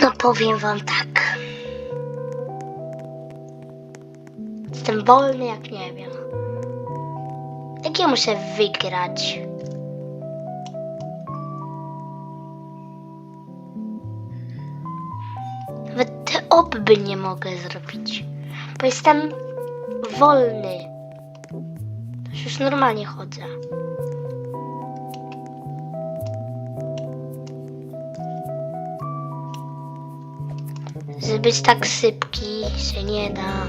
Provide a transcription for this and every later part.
No powiem wam tak. Jestem wolny jak nie wiem. Jak ja muszę wygrać? Nawet te obby nie mogę zrobić. Bo jestem wolny. To już normalnie chodzę. Żeby być tak sypki się nie da.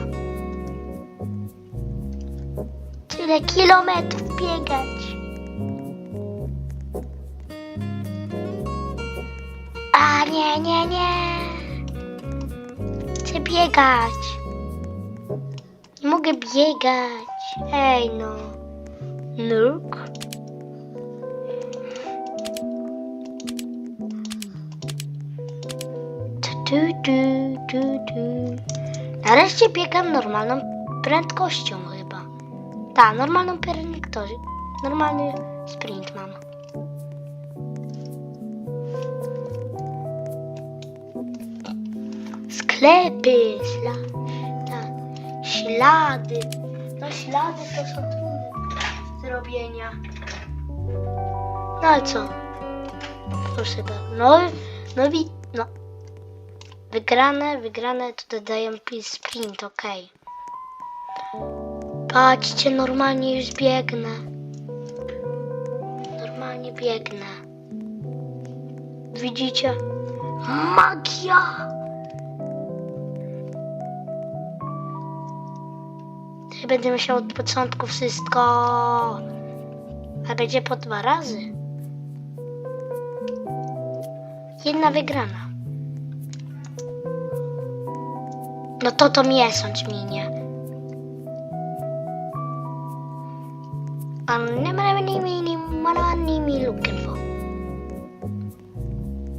Tyle kilometrów biegać. A nie, nie, nie. Chcę biegać. Nie mogę biegać. Ej no. Nuk. Tu, tu, tu, tu. Nareszcie biegam normalną prędkością chyba. Tak, normalną prędkością. Normalny sprint mam. Sklepy, śla, tak, ślady. No ślady to są trudne zrobienia. No ale co? Proszę bardzo. No, no, wi- no. Wygrane, wygrane to dodają pi- sprint, okej. Patrzcie, normalnie już biegnę. Normalnie biegnę. Widzicie? Magia! Będę musiał od początku wszystko. A będzie po dwa razy. Jedna wygrana. No to to miesiąc minie. A nie ma nie mi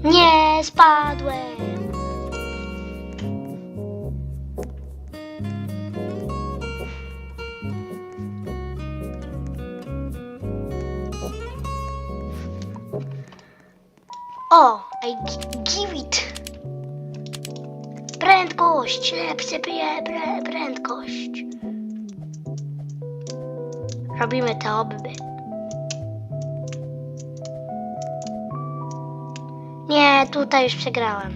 nie spadłem. O, I gi- give it. Prędkość, lepsze prę- prę- prędkość. Robimy te obby. Nie, tutaj już przegrałem.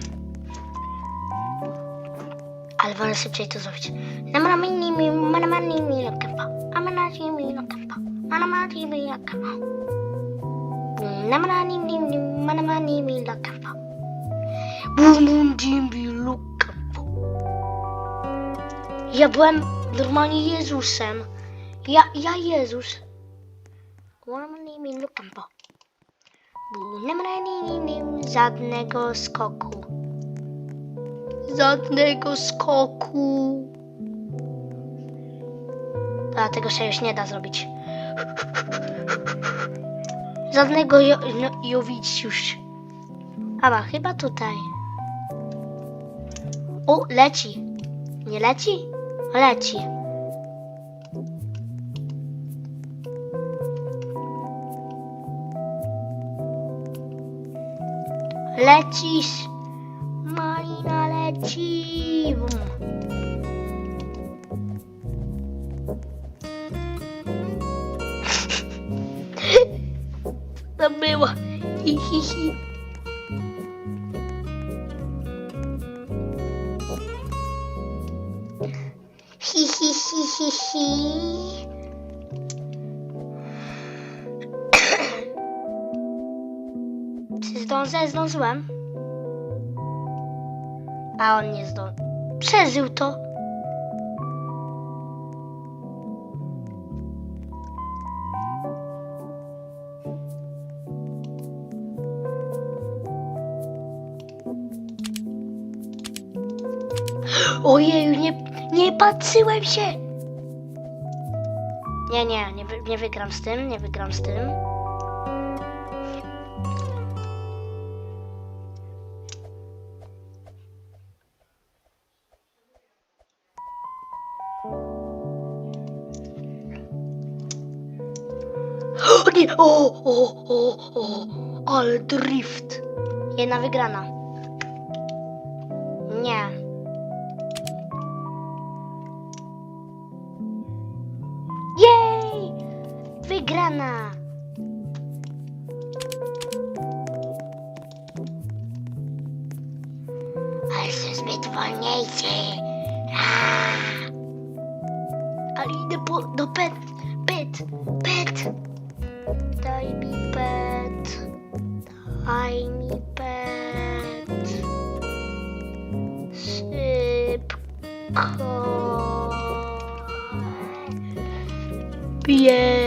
Ale wolę szybciej to zrobić. Namamanimi, manamanimi, lokempa. Amanatimi, lokempa. Manamatimi, lokempa. Namananimi, manamanimi, lokempa. Bumundimbi, lokempa. Ja byłem normalnie Jezusem. Ja, ja Jezus. Lokempa. Namananimi, żadnego skoku. Żadnego skoku. A tego się już nie da zrobić. Żadnego jo, no, jowić już. Aba, chyba tutaj. O, leci. Nie leci? Leci. Lecisz. Malina leci. To było. Hi, hi, hi. Hi, hi, hi, hi. Czy zdążę? Zdążyłem. A on nie zdążył. Przeżył to. Ojeju, nie, nie patrzyłem się. Nie, nie, nie, wy- nie wygram z tym, nie wygram z tym. O nie, o, o, o, o, ale drift. Jedna wygrana. Wygrana! Ale są zbyt wolniejszy. Aaa. Ale idę po, do pet, pet, pet. Daj mi pet. Daj mi pet. Szybko. Biegnę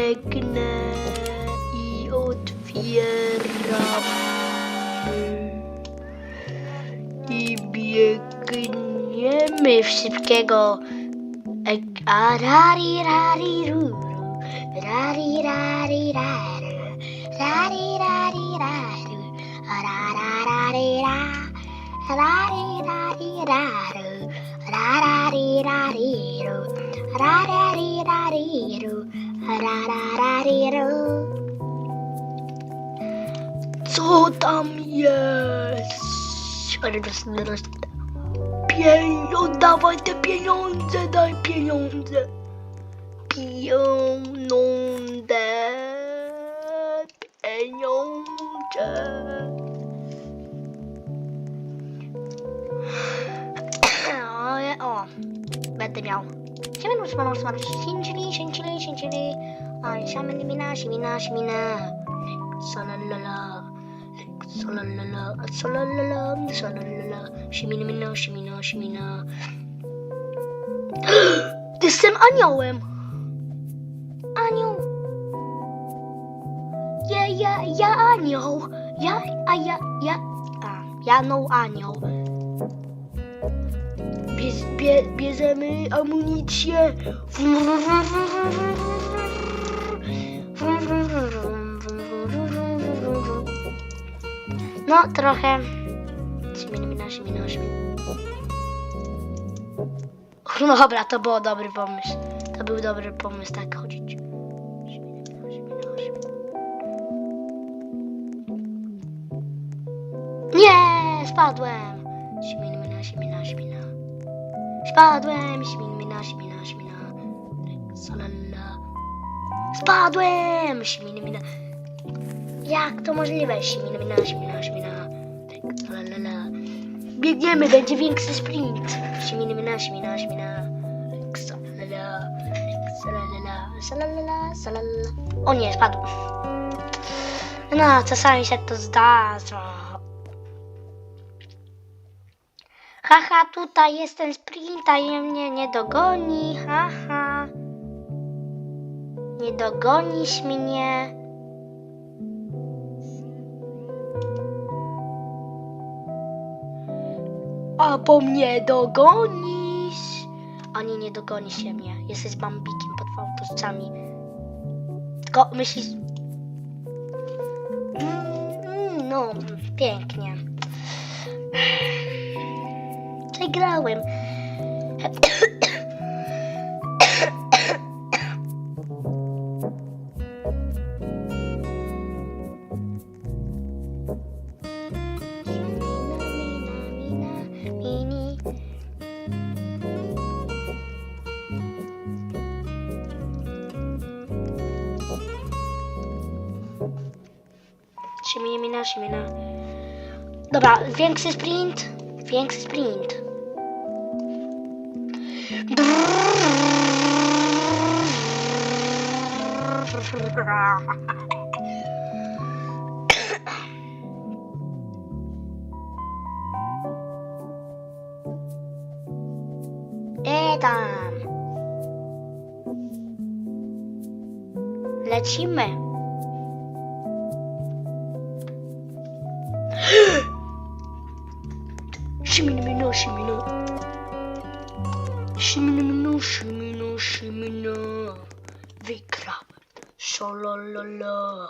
biegniemy szybkiego. A rari rari ruru. Rari rari raru. Rari rari raru. A ra ra rari ra. Rari rari raru. Ra rari rari ru. Ra rari rari ru. Ra ra rari ru. Co tam jest? Ale to jest Pieniądze, dawaj te pieniądze, daj pieniądze. Pieniądze, pieniądze. O, je- o, będę miał. Siemano, siemano, siemano, sięcili, sięcili, sięcili. A, siaminy, mina, simina, simina. Salalala. Salalala, salalala, salalala. Simina, mina, simina, simina. Jestem aniołem. Anioł. Ja, ja, ja anioł. Ja, a ja, ja, a, ja no anioł. Bierz, bie, bierzemy amunicję. No, trochę. Śmina, śmina, śmina. No dobra, to był dobry pomysł. To był dobry pomysł, tak chodzić. Nie, spadłem. Śmina, śmina, śmina. Spadłem, śmina, śmina, śmina. Salala. Spadłem, śmina, śmina. Jak to możliwe? Śmina, śmina, śmina, śmina. Salala. Biegniemy, będzie większy sprint. Śmina, śmina, śmina, śmina. Salala, salala. O nie, spadł. No, czasami się to zdarza. Haha, tutaj jest ten sprint, a mnie nie dogoni. Haha. Nie dogonisz mnie. A po mnie dogonisz. A nie, dogonisz się mnie. Jesteś bambikiem pod fałtoszczami. Tylko myślisz... Mm, No, pięknie. Przegrałem. Shimina, mina, shimina. Dobra, większy sprint. Większy sprint. E tam. Lecimy. Shimino. Shimino, Shimino, Shimino. Vikram. Sholololo.